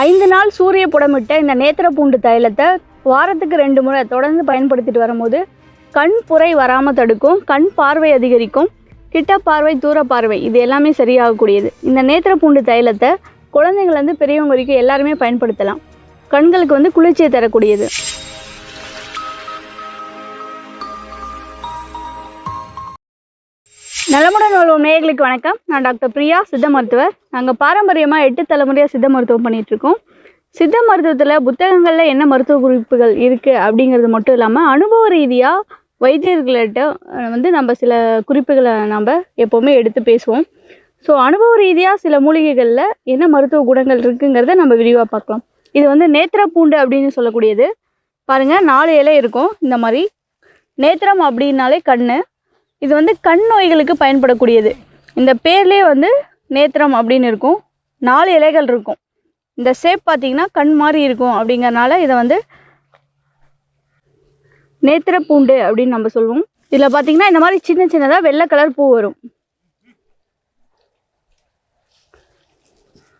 ஐந்து நாள் சூரிய புடமிட்ட இந்த நேத்திர பூண்டு தைலத்தை வாரத்துக்கு ரெண்டு முறை தொடர்ந்து பயன்படுத்திட்டு வரும்போது கண் புரை வராமல் தடுக்கும் கண் பார்வை அதிகரிக்கும் கிட்ட பார்வை தூர பார்வை இது எல்லாமே சரியாகக்கூடியது. இந்த நேத்திர பூண்டு தைலத்தை குழந்தைங்கள்லேருந்து பெரியவங்க வரைக்கும் எல்லாருமே பயன்படுத்தலாம். கண்களுக்கு வந்து குளிர்ச்சியை தரக்கூடியது. நலமுடன் உள்ள நேயர்களுக்கு வணக்கம். நான் டாக்டர் பிரியா சித்த மருத்துவர். நாங்கள் பாரம்பரியமாக எட்டு தலைமுறையாக சித்த மருத்துவம் பண்ணிகிட்ருக்கோம் சித்த மருத்துவத்தில் புத்தகங்களில் என்ன மருத்துவ குறிப்புகள் இருக்குது அப்படிங்கிறது மட்டும் இல்லாமல் அனுபவ ரீதியாக வைத்தியர்கள்ட்ட வந்து நம்ம சில குறிப்புகளை நம்ம எப்போவுமே எடுத்து பேசுவோம். ஸோ அனுபவ ரீதியாக சில மூலிகைகளில் என்ன மருத்துவ குணங்கள் இருக்குங்கிறத நம்ம விரிவாக பார்க்கலாம். இது வந்து நேத்திர பூண்டு அப்படின்னு சொல்லக்கூடியது. பாருங்கள் நாலு இலை இருக்கும் இந்த மாதிரி. நேத்திரம் அப்படின்னாலே கண்ணு இது வந்து கண் நோய்களுக்கு பயன்படக்கூடியது. இந்த பேர்லேயே வந்து நேத்திரம் அப்படின்னு இருக்கும். நாலு இலைகள் இருக்கும். இந்த ஷேப் பார்த்தீங்கன்னா கண் மாதிரி இருக்கும் அப்படிங்கறனால இதை வந்து நேத்திர பூண்டு அப்படின்னு நம்ம சொல்லுவோம். இதில் பார்த்தீங்கன்னா இந்த மாதிரி சின்ன சின்னதாக வெள்ளை கலர் பூ வரும்.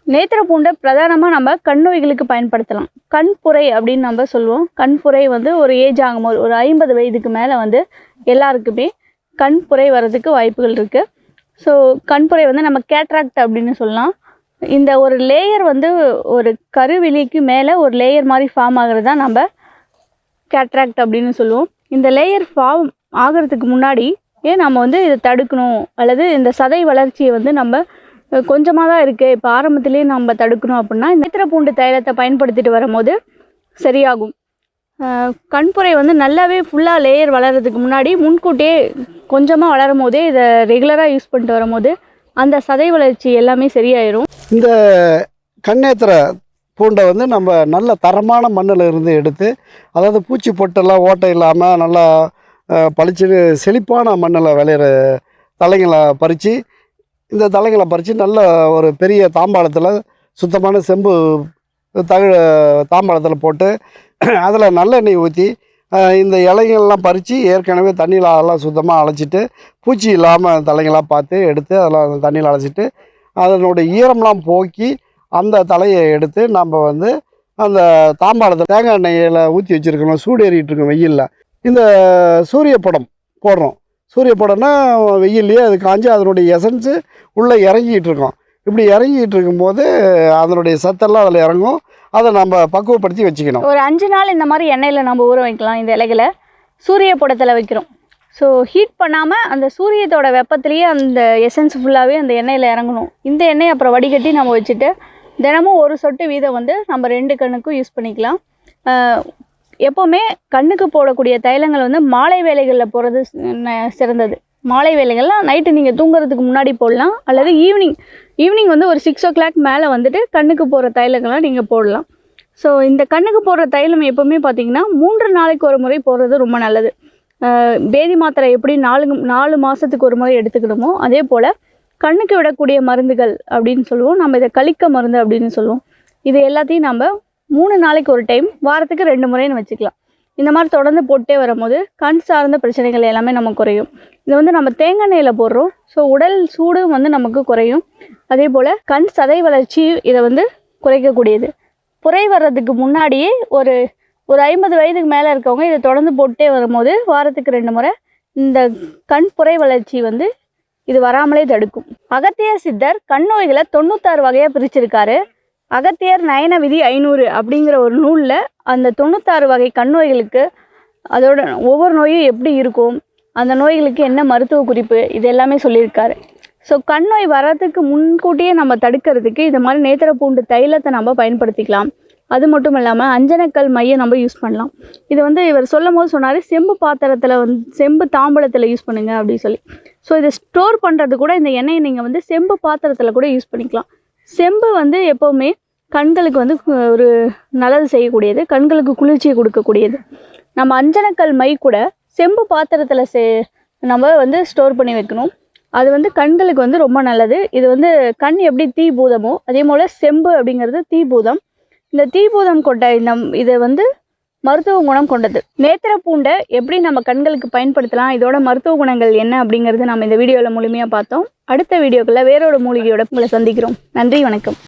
நேத்திர பூண்டை பிரதானமாக நம்ம கண் நோய்களுக்கு பயன்படுத்தலாம். கண்புரை அப்படின்னு நம்ம சொல்லுவோம். கண்புரை வந்து ஒரு ஏஜ் ஆகும்போது ஒரு ஐம்பது வயதுக்கு மேலே வந்து எல்லாருக்குமே கண்புரை வர்றதுக்கு வாய்ப்புகள் இருக்குது ஸோ கண்புரை வந்து நம்ம கேட்ராக்ட் அப்படின்னு சொல்லலாம். இந்த ஒரு லேயர் வந்து ஒரு கருவிழிக்கு மேலே ஒரு லேயர் மாதிரி ஃபார்ம் ஆகிறது தான் நம்ம கேட்ராக்ட் அப்படின்னு சொல்லுவோம். இந்த லேயர் ஃபார்ம் ஆகிறதுக்கு முன்னாடி ஏன் நம்ம வந்து இதை தடுக்கணும்? அல்லது இந்த சதை வளர்ச்சியை வந்து நம்ம கொஞ்சமாக தான் இருக்குது இப்போ ஆரம்பத்திலேயே நம்ம தடுக்கணும் அப்படின்னா இந்த பூண்டு தைலத்தை பயன்படுத்திட்டு வரும்போது சரியாகும். கண்புரை வந்து நல்லாவே ஃபுல்லாக லேயர் வளர்கிறதுக்கு முன்னாடி முன்கூட்டியே கொஞ்சமாக வளரும் போதே இதை ரெகுலராக யூஸ் பண்ணிட்டு வரும்போது அந்த சதை வளர்ச்சி எல்லாமே சரியாயிரும். இந்த கண்ணேத்திர பூண்டை வந்து நம்ம நல்ல தரமான மண்ணில் இருந்து எடுத்து அதாவது பூச்சி பொட்டெல்லாம் ஓட்டை இல்லாமல் நல்லா அஹ், பளிச்சுன்னு செழிப்பான மண்ணில் விளையிற தலைங்களை பறித்து இந்த தலைங்களை பறித்து நல்ல ஒரு பெரிய தாம்பாளத்தில் சுத்தமான செம்பு தகு தாம்பாளத்தில் போட்டு அதில் நல்லெண்ணெய் ஊற்றி இந்த இலைகள்லாம் பறித்து ஏற்கனவே தண்ணியில் அதெல்லாம் சுத்தமாக அழைச்சிட்டு பூச்சி இல்லாமல் தலைங்களாக பார்த்து எடுத்து அதெல்லாம் தண்ணியில் அழைச்சிட்டு அதனுடைய ஈரம்லாம் போக்கி அந்த தலையை எடுத்து நம்ம வந்து அந்த தாம்பாளத்தை தேங்காய் எண்ணெயில் ஊற்றி வச்சுருக்கணும் சூடு ஏறிட்டு வெயிலில். இந்த சூரிய படம் போடுறோம். சூரிய படம்னா வெயில்லையே அது காஞ்சி அதனுடைய எசன்ஸு உள்ளே இறங்கிட்டு இருக்கோம். இப்படி இறங்கிட்டு இருக்கும்போது அதனுடைய சத்தெல்லாம் அதில் இறங்கும். அதை நம்ம பக்குவப்படுத்தி வச்சுக்கணும். ஒரு அஞ்சு நாள் இந்த மாதிரி எண்ணெயில் நம்ம ஊற வைக்கலாம் இந்த இலைகளை. சூரிய புடத்தில் வைக்கிறோம். ஸோ ஹீட் பண்ணாமல் அந்த சூரியத்தோட வெப்பத்திலேயே அந்த எசன்ஸ் ஃபுல்லாகவே அந்த எண்ணெயில் இறங்கணும். இந்த எண்ணெயை அப்புறம் வடிகட்டி நம்ம வச்சுட்டு தினமும் ஒரு சொட்டு வீதம் வந்து நம்ம ரெண்டு கண்ணுக்கும் யூஸ் பண்ணிக்கலாம். எப்போவுமே கண்ணுக்கு போடக்கூடிய தைலங்கள் வந்து மாலை வேலைகளில் போகிறது சிறந்தது. மாலை வேலைகள்லாம் நைட்டு நீங்கள் தூங்குறதுக்கு முன்னாடி போடலாம். அல்லது ஈவினிங் ஈவினிங் வந்து ஒரு சிக்ஸ் ஓ கிளாக் மேலே வந்துட்டு கண்ணுக்கு போகிற தைலங்கள்லாம் நீங்கள் போடலாம். ஸோ இந்த கண்ணுக்கு போடுற தைலம் எப்போவுமே பார்த்தீங்கன்னா மூன்று நாளைக்கு ஒரு முறை போடுறது ரொம்ப நல்லது. பேதி மாத்திரை எப்படி நாலு நாலு மாதத்துக்கு ஒரு முறை எடுத்துக்கணுமோ அதே போல் கண்ணுக்கு விடக்கூடிய மருந்துகள் அப்படின்னு சொல்லுவோம். நம்ம இதை கழிக்க மருந்து அப்படின்னு சொல்லுவோம். இது எல்லாத்தையும் நம்ம மூணு நாளைக்கு ஒரு டைம் வாரத்துக்கு ரெண்டு முறைன்னு வச்சுக்கலாம். இந்த மாதிரி தொடர்ந்து போட்டே வரும்போது கண் சார்ந்த பிரச்சனைகள் எல்லாமே நமக்கு குறையும். இது வந்து நம்ம தேங்காய் எண்ணெயில் போடுறோம். ஸோ உடல் சூடும் வந்து நமக்கு குறையும். அதே போல் கண் சதை வளர்ச்சி இதை வந்து குறைக்கக்கூடியது. புரை வர்றதுக்கு முன்னாடியே ஒரு ஒரு ஐம்பது வயதுக்கு மேலே இருக்கவங்க இதை தொடர்ந்து போட்டே வரும்போது வாரத்துக்கு ரெண்டு முறை இந்த கண் புரை வளர்ச்சி வந்து இது வராமலே தடுக்கும். அகத்திய சித்தர் கண் நோய்களை தொண்ணூத்தாறு வகையாக பிரிச்சிருக்காரு. அகத்தியர் நயன விதி ஐநூறு அப்படிங்கிற ஒரு நூலில் அந்த தொண்ணூத்தாறு வகை கண் நோய்களுக்கு அதோட ஒவ்வொரு நோயும் எப்படி இருக்கும் அந்த நோய்களுக்கு என்ன மருத்துவ குறிப்பு இது எல்லாமே சொல்லியிருக்காரு. ஸோ கண் நோய் வர்றதுக்கு முன்கூட்டியே நம்ம தடுக்கிறதுக்கு இது மாதிரி நேத்திர பூண்டு தைலத்தை நம்ம பயன்படுத்திக்கலாம். அது மட்டும் இல்லாமல் அஞ்சனக்கல் மையை நம்ம யூஸ் பண்ணலாம். இது வந்து இவர் சொல்லும் போது சொன்னார் செம்பு பாத்திரத்தில் வந்து செம்பு தாம்பழத்தில் யூஸ் பண்ணுங்கள் அப்படின்னு சொல்லி. ஸோ இதை ஸ்டோர் பண்ணுறது கூட இந்த எண்ணெயை நீங்கள் வந்து செம்பு பாத்திரத்தில் கூட யூஸ் பண்ணிக்கலாம். செம்பு வந்து எப்போவுமே கண்களுக்கு வந்து ஒரு நல்லது செய்யக்கூடியது கண்களுக்கு குளிர்ச்சியை கொடுக்கக்கூடியது. நம்ம அஞ்சனக்கல் மை கூட செம்பு பாத்திரத்தில் சே நம்ம வந்து ஸ்டோர் பண்ணி வைக்கணும். அது வந்து கண்களுக்கு வந்து ரொம்ப நல்லது. இது வந்து கண் எப்படி தீ பூதமோ அதே போல் செம்பு அப்படிங்கிறது தீ பூதம். இந்த தீ பூதம் கொண்ட இந்த இதை வந்து மருத்துவ குணம் கொண்டது. நேத்திர பூண்டை எப்படி நம்ம கண்களுக்கு பயன்படுத்தலாம்? இதோட மருத்துவ குணங்கள் என்ன அப்படிங்கிறது நம்ம இந்த வீடியோவில் முழுமையாக பார்த்தோம். அடுத்த வீடியோக்களில் வேறொரு மூலிகையோட உங்களை சந்திக்கிறோம். நன்றி வணக்கம்.